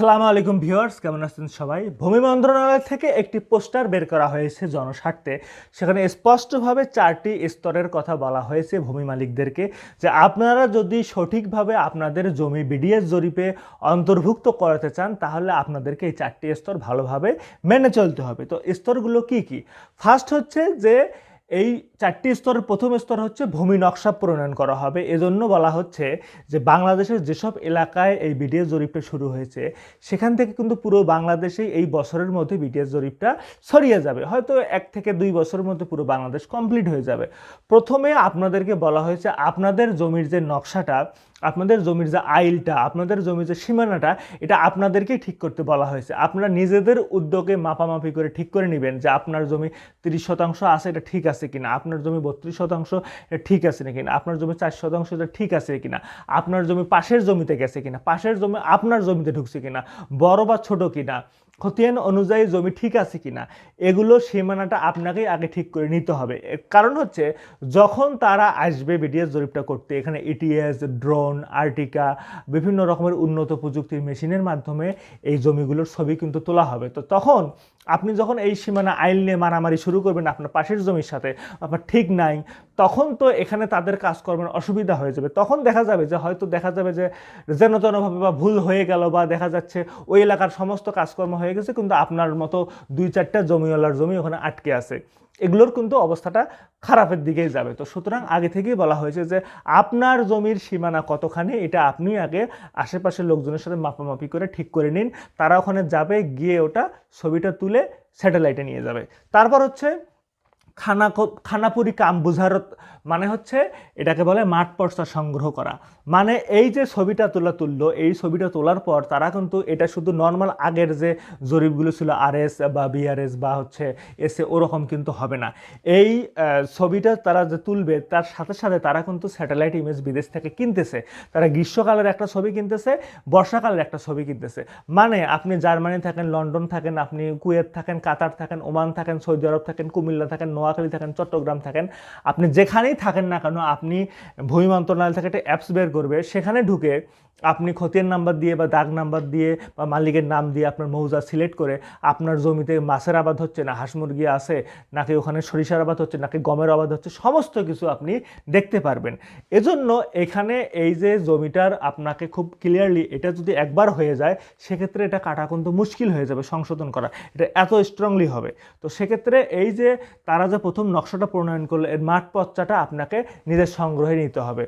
সালামু আলাইকুম ভিউয়ার্স, কেমন আছেন সবাই? ভূমি মন্ত্রণালয় থেকে একটি পোস্টার বের করা হয়েছে জনস্বার্থে। সেখানে স্পষ্টভাবে চারটি স্তরের কথা বলা হয়েছে ভূমি মালিকদেরকে, যে আপনারা যদি সঠিকভাবে আপনাদের জমি বিডিএস জরিপে অন্তর্ভুক্ত করাতে চান, তাহলে আপনাদেরকে এই চারটি স্তর ভালোভাবে মেনে চলতে হবে। তো স্তরগুলো কি কি? ফার্স্ট হচ্ছে যে এই চারটি স্তরের প্রথম স্তর হচ্ছে ভূমি নকশা প্রণয়ন করা হবে। এজন্য বলা হচ্ছে যে বাংলাদেশের যেসব এলাকায় এই বিডিএস জরিপটা শুরু হয়েছে, সেখান থেকে কিন্তু পুরো বাংলাদেশেই এই বছরের মধ্যে বিডিএস জরিপটা ছড়িয়ে যাবে। হয়তো এক থেকে দুই বছরের মধ্যে পুরো বাংলাদেশ কমপ্লিট হয়ে যাবে। প্রথমে আপনাদেরকে বলা হয়েছে, আপনাদের জমির যে নকশাটা, আপনাদের জমির যে আইলটা, আপনাদের জমির যে সীমানাটা, এটা আপনাদেরকেই ঠিক করতে বলা হয়েছে। আপনারা নিজেদের উদ্যোগে মাপামাপি করে ঠিক করে নেবেন যে আপনার জমি তিরিশ শতাংশ আছে, এটা ঠিক আছে। কিনা? আপনার জমি বত্রিশ শতাংশ ঠিক আছে না কিনা আপনার জমি চার শতাংশ ঠিক আছে কিনা? আপনার জমি পাশের জমিতে গেছে কিনা? পাশের জমি আপনার জমিতে ঢুকছে কিনা? বড় বা ছোট কিনা? খতিয়ান অনুযায়ী জমি ঠিক আছে কিনা? এগুলো সীমানাটা আপনাকেই আগে ঠিক করে নিতে হবে। কারণ হচ্ছে, যখন তারা আসবে বিডিএস জরিপটা করতে, এখানে ইটিএস ড্রোন আর্টিকা বিভিন্ন রকমের উন্নত প্রযুক্তির মেশিনের মাধ্যমে এই জমিগুলোর ছবি কিন্তু তোলা হবে। তো তখন আপনি যখন এই সীমানা আইন নিয়ে মারামারি শুরু করবেন আপনার পাশের জমির সাথে, আপনার ঠিক নাই, তখন তো এখানে তাদের কাজকর্মের অসুবিধা হয়ে যাবে। তখন দেখা যাবে যে হয়তো দেখা যাবে যে যেনতনভাবে বা ভুল হয়ে গেল বা দেখা যাচ্ছে ওই এলাকার সমস্ত কাজকর্ম হয়ে গেছে, কিন্তু আপনার মতো দুই চারটা জমিওয়ালার জমি ওখানে আটকে আছে। এগুলোর কিন্তু অবস্থাটা খারাপের দিকেই যাবে। তো সুতরাং আগে থেকেই বলা হয়েছে যে আপনার জমির সীমানা কতখানি, এটা আপনি আগে আশেপাশের লোকজনের সাথে মাপামাপি করে ঠিক করে নিন। তারা ওখানে যাবে, গিয়ে ওটা ছবিটা তুলে স্যাটেলাইটে নিয়ে যাবে। তারপর হচ্ছে খানা খানাপুরি কাম বুঝারত মানে হচ্ছে এটাকে বলে মাঠ পর্চা সংগ্রহ করা। মানে এই যে ছবিটা তোলা তুললো, এই ছবিটা তোলার পর তারা কিন্তু এটা শুধু নর্মাল আগের যে জরিপগুলো ছিল আরএস বা বিআরএস বা হচ্ছে এসে ওরকম কিন্তু হবে না। এই ছবিটা তারা যে তুলবে, তার সাথে সাথে তারা কিন্তু স্যাটেলাইট ইমেজ বিদেশ থেকে কিনতেছে। তারা গ্রীষ্মকালের একটা ছবি কিনতেছে, বর্ষাকালের একটা ছবি কিনতেছে। মানে আপনি জার্মানি থাকেন, লন্ডন থাকেন, আপনি কুয়েত থাকেন, কাতার থাকেন, ওমান থাকেন, সৌদি আরব থাকেন, কুমিল্লা থাকেন নোয়াখালী থাকেন, চট্টগ্রাম থাকেন, আপনি যেখানেই থাকেন না কেন আপনি ভূমি মন্ত্রণালয় থেকে একটা অ্যাপস বের করবে, সেখানে ঢুকে আপনি খতিয়ান নাম্বার দিয়ে বা দাগ নাম্বার দিয়ে বা মালিকের নাম দিয়ে আপনার মৌজা সিলেক্ট করে আপনার জমিতে মাছের আবাদ হচ্ছে না, হাঁস মুরগি আছে, নাকি ওখানে সরিষার আবাদ হচ্ছে, নাকি গমের আবাদ হচ্ছে, সমস্ত কিছু আপনি দেখতে পারবেন। এজন্য এখানে এই যে জমিটার আপনাকে খুব ক্লিয়ারলি এটা যদি একবার হয়ে যায়, সেক্ষেত্রে এটা কাটা কিন্তু মুশকিল হয়ে যাবে সংশোধন করা, এটা এত স্ট্রংলি হবে। তো সেক্ষেত্রে এই যে তারা যে প্রথম নকশাটা প্রণয়ন করল এর মাঠ পচ্চাটা আপনাকে নিজের সংগ্রহে নিতে হবে।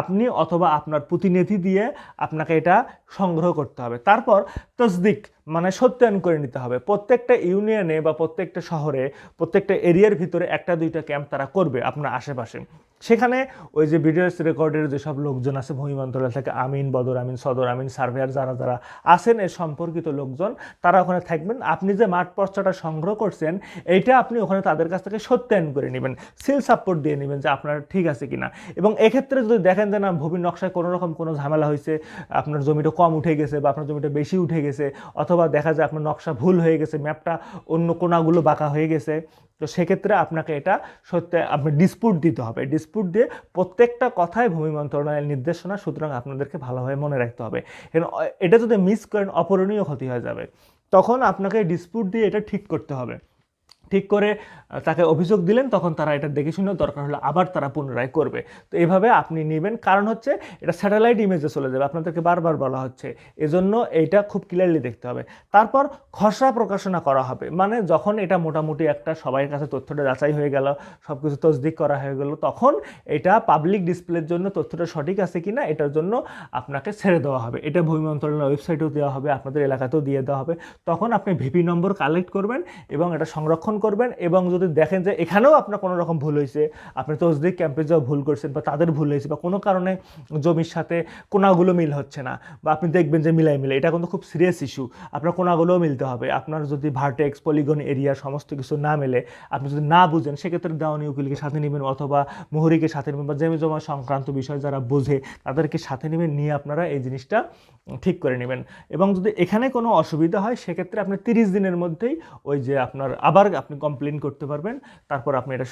আপনি অথবা আপনার প্রতিনিধি দিয়ে আপনাকে এটা সংগ্রহ করতে হবে। তারপর তসদিক মানে সত্যায়ন করে নিতে হবে। প্রত্যেকটা ইউনিয়নে বা প্রত্যেকটা শহরে, প্রত্যেকটা এরিয়ার ভিতরে একটা, দুইটা ক্যাম্প তারা করবে আপনার আশেপাশে। সেখানে ওই যে ভিডিওস রেকর্ডের যেসব লোকজন আছে ভূমি মন্ত্রণালয় থেকে আমিন, বদর আমিন, সদর আমিন, সার্ভেয়ার যারা যারা আছেন এর সম্পর্কিত লোকজন, তারা ওখানে থাকবেন। আপনি যে মাঠ পর্চাটা সংগ্রহ করছেন, এইটা আপনি ওখানে তাদের কাছ থেকে সত্যায়ন করে নেবেন। সিল সাপোর্ট দিয়ে নেবেন যে আপনার ঠিক আছে কিনা। এবং এক্ষেত্রে যদি দেখেন যে না ভূমি নকশায় কোনো রকম কোনো ঝামেলা হয়েছে, আপনার জমিটা কম উঠে গেছে বা আপনার জমিটা বেশি উঠে গেছে অথবা দেখা যায় আপনার নকশা ভুল হয়ে গেছে, ম্যাপটা অন্য কোনাগুলো বাঁকা হয়ে গেছে, তো সেক্ষেত্রে আপনাকে এটা সত্যি আপনি ডিসপুট দিতে হবে। ডিসপুট দিয়ে প্রত্যেকটা কথায় ভূমি মন্ত্রণালয়ের নির্দেশনা, সুতরাং আপনাদেরকে ভালোভাবে মনে রাখতে হবে। এটা যদি মিস করেন অপরণীয় ক্ষতি হয়ে যাবে। তখন আপনাকে ডিসপুট দিয়ে এটা ঠিক করতে হবে। ঠিক করে তাকে অভিযোগ দিলেন, তখন তারা এটা দেখে শুনে দরকার হলে আবার তারা পুনরায় করবে। তো এইভাবে আপনি নেবেন। কারণ হচ্ছে, এটা স্যাটেলাইট ইমেজে চলে যাবে। আপনাদেরকে বারবার বলা হচ্ছে। এজন্য এইটা খুব ক্লিয়ারলি দেখতে হবে। তারপর খসড়া প্রকাশনা করা হবে। মানে যখন এটা মোটামুটি একটা সবাই কাছে তথ্যটা যাচাই হয়ে গেল সব কিছু তসদিক করা হয়ে গেল, তখন এটা পাবলিক ডিসপ্লের জন্য তথ্যটা সঠিক আছে কি না এটার জন্য আপনাকে ছেড়ে দেওয়া হবে। এটা ভূমি মন্ত্রণালয়ের ওয়েবসাইটেও দেওয়া হবে, আপনাদের এলাকাতেও দিয়ে দেওয়া হবে। তখন আপনি ভিপি নম্বর কালেক্ট করবেন এবং এটা সংরক্ষণ করবেন এবং যদি দেখেন যে এখানেও আপনার কোনো রকম ভুল হয়েছে, আপনি তসদিক ক্যাম্পে যাও ভুল করছেন বা তাদের ভুল হয়েছে বা কোনো কারণে জমির সাথে কোনাগুলো মিল হচ্ছে না বা আপনি দেখবেন যে মিলাই মিলে এটা কিন্তু খুব সিরিয়াস ইস্যু আপনার কোনাগুলোও মিলতে হবে। আপনার যদি ভার্টেক্স পলিগন এরিয়া সমস্ত কিছু না মেলে, আপনি যদি না বুঝেন, সেক্ষেত্রে দেওয়ানি উকিলকে সাথে নেবেন অথবা মোহরিকে সাথে নেবেন বা জমি জমা সংক্রান্ত বিষয় যারা বোঝে, তাদেরকে সাথে নেবেন, নিয়ে আপনারা এই জিনিসটা ঠিক করে নেবেন। এবং যদি এখানে কোনো অসুবিধা হয়, সেক্ষেত্রে আপনি তিরিশ দিনের মধ্যেই ওই যে আপনার আবার আপনি কমপ্লেন করতে পারবেন, তারপর আপনি এটা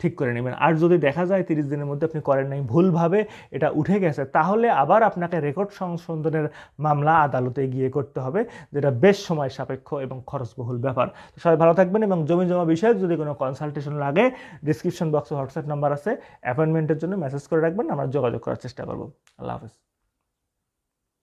ঠিক করে নেবেন। আর যদি দেখা যায় তিরিশ দিনের মধ্যে আপনি করেন নাই, ভুলভাবে এটা উঠে গেছে, তাহলে আবার আপনাকে রেকর্ড সংশোধনের মামলা আদালতে গিয়ে করতে হবে, যেটা বেশ সময় সাপেক্ষ এবং খরচবহুল ব্যাপার। তো সবাই ভালো থাকবেন এবং জমি জমা বিষয়ে যদি কোনো কনসালটেশন লাগে ডিসক্রিপশন বক্সে হোয়াটসঅ্যাপ নাম্বার আছে অ্যাপয়েন্টমেন্টের জন্য মেসেজ করে রাখবেন, আমরা যোগাযোগ করার চেষ্টা করব। আল্লাহ হাফেজ।